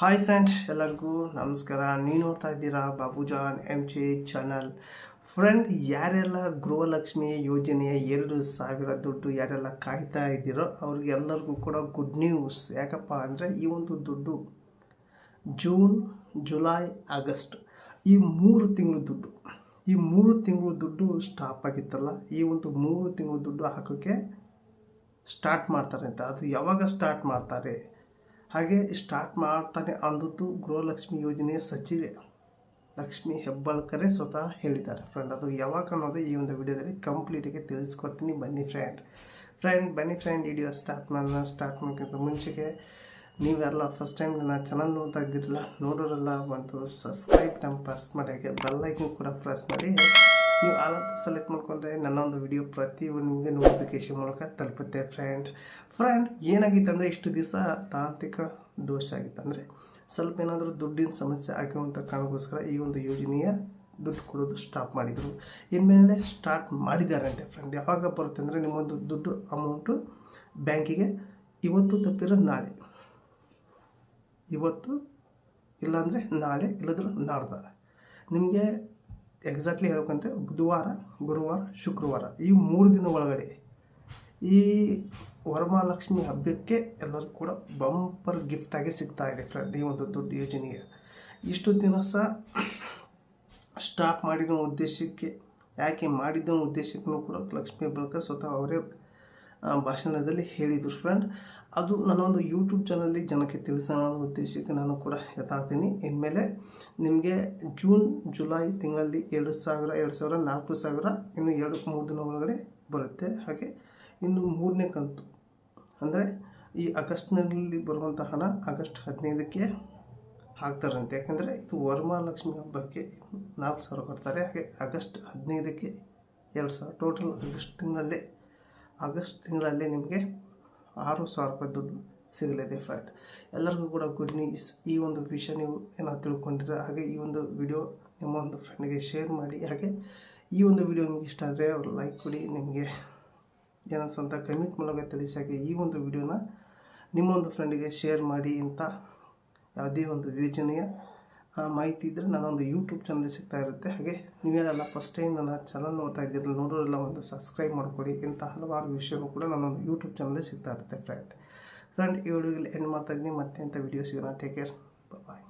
Hi friends ಎಲ್ಲರಿಗೂ ನಮಸ್ಕಾರ. ನೀವು ನೋಡ್ತಾ ಇದ್ದೀರಾ Babujan M J channel friend ಯಾರೆಲ್ಲ ಗೃಹಲಕ್ಷ್ಮಿ ಯೋಜನೆಯ ಎರಡು ಸಾವಿರ ದುಡ್ಡು ಯಾರೆಲ್ಲ ಕಾಯ್ತಾ ಇದ್ದೀರೋ ಅವ್ರಿಗೆಲ್ಲರಿಗೂ ಕೂಡ ಗುಡ್ ನ್ಯೂಸ್ ಯಾಕಪ್ಪ ಅಂದರೆ ಈ ಒಂದು ದುಡ್ಡು ಜೂನ್ ಜುಲೈ ಆಗಸ್ಟ್ ಈ ಮೂರು ತಿಂಗಳು ದುಡ್ಡು. ಈ ಮೂರು ತಿಂಗಳು ದುಡ್ಡು ಸ್ಟಾಪ್ ಆಗಿತ್ತಲ್ಲ, ಈ ಒಂದು ಮೂರು ತಿಂಗಳು ದುಡ್ಡು ಹಾಕೋಕ್ಕೆ ಸ್ಟಾರ್ಟ್ ಮಾಡ್ತಾರೆ ಅಂತ. ಅದು ಯಾವಾಗ ಸ್ಟಾರ್ಟ್ ಮಾಡ್ತಾರೆ? ಹಾಗೆ ಸ್ಟಾರ್ಟ್ ಮಾಡ್ತಾನೆ ಅಂದದ್ದು ಗೃಹಲಕ್ಷ್ಮಿ ಯೋಜನೆಯ ಸಚಿವೆ. ಲಕ್ಷ್ಮಿ ಹೆಬ್ಬಾಳ್ಕರೇ ಸ್ವತಃ ಹೇಳಿದ್ದಾರೆ. ಫ್ರೆಂಡ್, ಅದು ಯಾವಾಗ ಅನ್ನೋದು ಈ ಒಂದು ವಿಡಿಯೋದಲ್ಲಿ ಕಂಪ್ಲೀಟಾಗಿ ತಿಳಿಸ್ಕೊಡ್ತೀನಿ. ಬನ್ನಿ ಫ್ರೆಂಡ್. ಫ್ರೆಂಡ್, ಬನ್ನಿ ಫ್ರೆಂಡ್ ವಿಡಿಯೋ ಸ್ಟಾರ್ಟ್ ಮಾಡೋಣ. ಸ್ಟಾರ್ಟ್ ಮಾಡೋಕ್ಕಿಂತ ಮುಂಚೆಗೆ ನೀವೆಲ್ಲ ಫಸ್ಟ್ ಟೈಮ್ ನನ್ನ ಚಾನಲ್ ನೋಡ್ತಾ ಇದ್ದಿರಲ್ಲ, ನೋಡೋರೆಲ್ಲ ಒಂದು ಸಬ್ಸ್ಕ್ರೈಬ್ ನಮ್ಮ ಪ್ರೆಸ್ ಮಾಡಿ, ಹಾಗೆ ಬೆಲ್ಲೈಕನ್ ಕೂಡ ಪ್ರೆಸ್ ಮಾಡಿ. ನೀವು ಆಲಂತ ಸೆಲೆಕ್ಟ್ ಮಾಡ್ಕೊಂಡ್ರೆ ನನ್ನ ಒಂದು ವಿಡಿಯೋ ಪ್ರತಿ ನಿಮಗೆ ನೋಟಿಫಿಕೇಶನ್ ಮೂಲಕ ತಲುಪುತ್ತೆ ಫ್ರೆಂಡ್ ಫ್ರೆಂಡ್ ಏನಾಗಿತ್ತು ಅಂದರೆ ಇಷ್ಟು ದಿವಸ ತಾಂತ್ರಿಕ ದೋಷ ಆಗಿತ್ತು. ಅಂದರೆ ಸ್ವಲ್ಪ ಏನಾದರೂ ದುಡ್ಡಿನ ಸಮಸ್ಯೆ ಆಗಿರುವಂಥ ಕಾರಣಕ್ಕೋಸ್ಕರ ಈ ಒಂದು ಯೋಜನೆಯ ದುಡ್ಡು ಕೊಡೋದು ಸ್ಟಾಪ್ ಮಾಡಿದರು. ಇನ್ಮೇಲೆ ಸ್ಟಾರ್ಟ್ ಮಾಡಿದ್ದಾರಂತೆ ಫ್ರೆಂಡ್ ಯಾವಾಗ ಬರುತ್ತೆ ಅಂದರೆ ನಿಮ್ಮೊಂದು ದುಡ್ಡು ಅಮೌಂಟು ಬ್ಯಾಂಕಿಗೆ ಇವತ್ತು ತಪ್ಪಿರೋ ನಾಳೆ. ಇವತ್ತು ಇಲ್ಲಾಂದರೆ ನಾಳೆ ಇಲ್ಲದ್ರೆ ನಾಡ್ದ. ನಿಮಗೆ ಎಕ್ಸಾಕ್ಟ್ಲಿ ಹೇಳ್ಬೇಕಂದ್ರೆ ಬುಧವಾರ, ಗುರುವಾರ, ಶುಕ್ರವಾರ ಈ ಮೂರು ದಿನ ಒಳಗಡೆ ಈ ವರಮಹಾಲಕ್ಷ್ಮಿ ಹಬ್ಬಕ್ಕೆ ಎಲ್ಲರೂ ಕೂಡ ಬಂಪರ್ ಗಿಫ್ಟಾಗಿ ಸಿಗ್ತಾ ಇದೆ ಫ್ರೆಂಡ್ ಈ ಒಂದು ದೊಡ್ಡ ಯೋಜನೆಗೆ. ಇಷ್ಟು ದಿನ ಸಹ ಸ್ಟಾಪ್ ಮಾಡಿದ ಉದ್ದೇಶಕ್ಕೆ, ಯಾಕೆ ಮಾಡಿದ ಉದ್ದೇಶಕ್ಕೂ ಕೂಡ ಲಕ್ಷ್ಮೀ ಬಳಕ ಸ್ವತಃ ಅವರೇ ಭಾಷಣದಲ್ಲಿ ಹೇಳಿದರು. ಫ್ರೆಂಡ್ ಅದು ನನ್ನ ಒಂದು ಯೂಟ್ಯೂಬ್ ಚಾನಲ್ಲಿ ಜನಕ್ಕೆ ತಿಳಿಸೋಣ ಅನ್ನೋ ಉದ್ದೇಶಕ್ಕೆ ನಾನು ಕೂಡ ಎತ್ತಾಗ್ತೀನಿ ಇನ್ಮೇಲೆ ನಿಮಗೆ ಜೂನ್ ಜುಲೈ ತಿಂಗಳಲ್ಲಿ ಎರಡು ಸಾವಿರ ಎರಡು ಸಾವಿರ, ನಾಲ್ಕು ಸಾವಿರ, ಇನ್ನು ಎರಡು, ಮೂರು ದಿನ ಒಳಗಡೆ ಬರುತ್ತೆ. ಹಾಗೆ ಇನ್ನು ಮೂರನೇ ಕಂತು, ಅಂದರೆ ಈ ಆಗಸ್ಟ್ನಲ್ಲಿ ಬರುವಂಥ ಹಣ ಆಗಸ್ಟ್ ಹದಿನೈದಕ್ಕೆ ಹಾಕ್ತಾರಂತೆ. ಯಾಕೆಂದರೆ ಇದು ವರಮಹಾಲಕ್ಷ್ಮಿ ಹಬ್ಬಕ್ಕೆ ನಾಲ್ಕು ಸಾವಿರ ಕೊಡ್ತಾರೆ. ಹಾಗೆ ಆಗಸ್ಟ್ ಹದಿನೈದಕ್ಕೆ ಎರಡು ಸಾವಿರ ಟೋಟಲ್ ಆಗಸ್ಟ್ ತಿಂಗಳಲ್ಲೇ ಆಗಸ್ಟ್ ತಿಂಗಳಲ್ಲಿ ನಿಮಗೆ ಆರು ಸಾವಿರ ರೂಪಾಯಿ ದುಡ್ಡು ಸಿಗಲಿದೆ ಫ್ರೆಂಡ್ ಎಲ್ಲರಿಗೂ ಕೂಡ ಗುಡ್ ನ್ಯೂಸ್ ಈ ಒಂದು ವಿಷಯ ನೀವು ಏನೋ ತಿಳ್ಕೊಂಡಿದ್ರೆ ಹಾಗೆ ಈ ಒಂದು ವಿಡಿಯೋ ನಿಮ್ಮ ಒಂದು ಫ್ರೆಂಡ್ಗೆ ಶೇರ್ ಮಾಡಿ. ಹಾಗೆ ಈ ಒಂದು ವಿಡಿಯೋ ನಿಮಗೆ ಇಷ್ಟ ಆದರೆ ಅವ್ರು ಲೈಕ್ ಕೊಡಿ. ನಿಮಗೆ ಏನಸಂತ ಕಮೆಂಟ್ ಮೂಲಕ ತಿಳಿಸಿ. ಹಾಗೆ ಈ ಒಂದು ವಿಡಿಯೋನ ನಿಮ್ಮ ಒಂದು ಫ್ರೆಂಡಿಗೆ ಶೇರ್ ಮಾಡಿ ಅಂತ ಯಾವುದೇ ಒಂದು ಯೋಜನೆಯ ಮಾಹಿತಿ ಇದ್ದರೆ ನನ್ನೊಂದು ಯೂಟ್ಯೂಬ್ ಚಾನಲ್ ಸಿಗ್ತಾ ಇರುತ್ತೆ. ಹಾಗೆ ನೀವೇನೆಲ್ಲ ಫಸ್ಟ್ ಟೈಮ್ ನನ್ನ ಚಾನಲ್ ನೋಡ್ತಾ ಇದ್ದೀರಲ್ಲ, ನೋಡೋರೆಲ್ಲ ಒಂದು ಸಬ್ಸ್ಕ್ರೈಬ್ ಮಾಡಿಕೊಡಿ. ಇಂಥ ಹಲವಾರು ವಿಷಯನೂ ಕೂಡ ನನ್ನೊಂದು ಯೂಟ್ಯೂಬ್ ಚಾನಲ್ ಸಿಗ್ತಾ ಇರುತ್ತೆ ಫ್ರೆಂಡ್ ಫ್ರೆಂಡ್ ಈ ವಿಡಿಯೋಗೆ ಎಂಡ್ ಮಾಡ್ತಾ ಇದ್ದೀನಿ. ಮತ್ತೆ ಅಂತ ವಿಡಿಯೋ ಸಿಗೋಣ? Take care bye